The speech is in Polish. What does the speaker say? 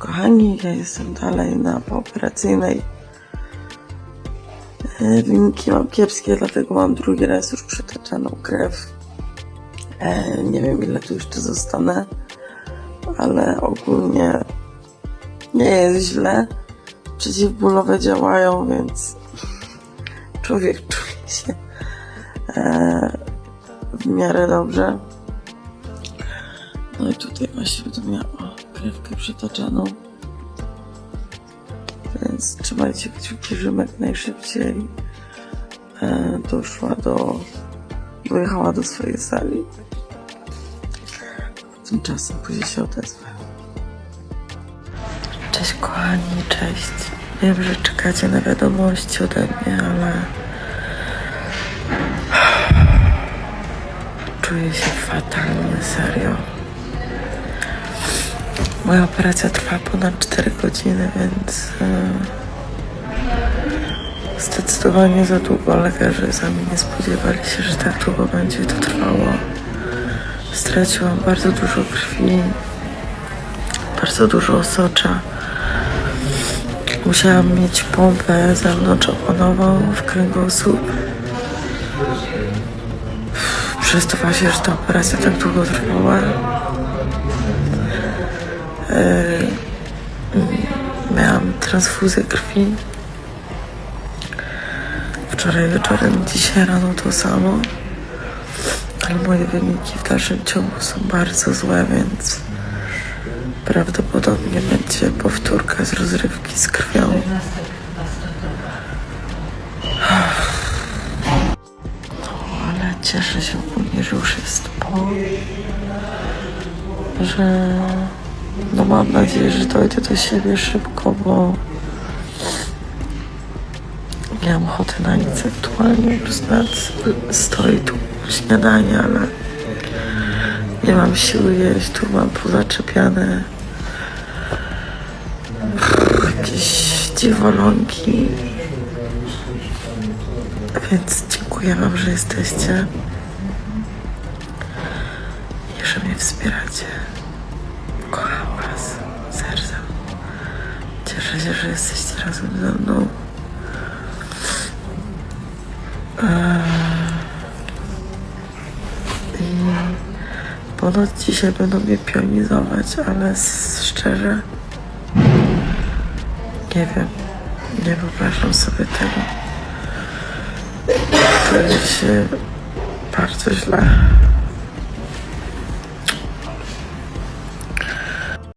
kochani, ja jestem dalej na pooperacyjnej. E, Wyniki mam kiepskie, dlatego mam drugi raz już przytaczaną krew. E, Nie wiem ile tu jeszcze zostanę, ale ogólnie nie jest źle. Przeciwbólowe działają, więc człowiek czuje się e, w miarę dobrze. No i tutaj właśnie będę miała krewkę przytaczaną. Więc trzymajcie kciuki, żebym jak najszybciej e, doszła do... dojechała do swojej sali. Tymczasem później się odezwę. Cześć kochani, cześć. Wiem, że czekacie na wiadomości ode mnie, ale czuję się fatalnie, serio. Moja operacja trwa ponad 4 godziny, więc e, zdecydowanie za długo. Lekarze sami nie spodziewali się, że tak długo będzie to trwało. Straciłam bardzo dużo krwi, bardzo dużo osocza. Musiałam mieć pompę zewnątrzoponową w kręgosłup. Przez to właśnie, że ta operacja tak długo trwała. Miałam transfuzję krwi. Wczoraj wieczorem, dzisiaj rano to samo. Ale moje wyniki w dalszym ciągu są bardzo złe, więc prawdopodobnie będzie powtórka z rozrywki z krwią. No, cieszę się ogólnie, że już jest po. Że no mam nadzieję, że dojdę do siebie szybko, bo nie mam ochoty na nic aktualnie. Nawet stoi tu śniadanie, ale nie mam siły jeść. Tu mam pozaczepiane jakieś dziwolągi. Więc dziękuję Wam, że jesteście i że mnie wspieracie. Kocham Was sercem. Cieszę się, że jesteście razem ze mną. Eee, I ponoć dzisiaj będą mnie pionizować, ale szczerze nie wiem. Nie wyobrażam sobie tego. Czuję się bardzo źle.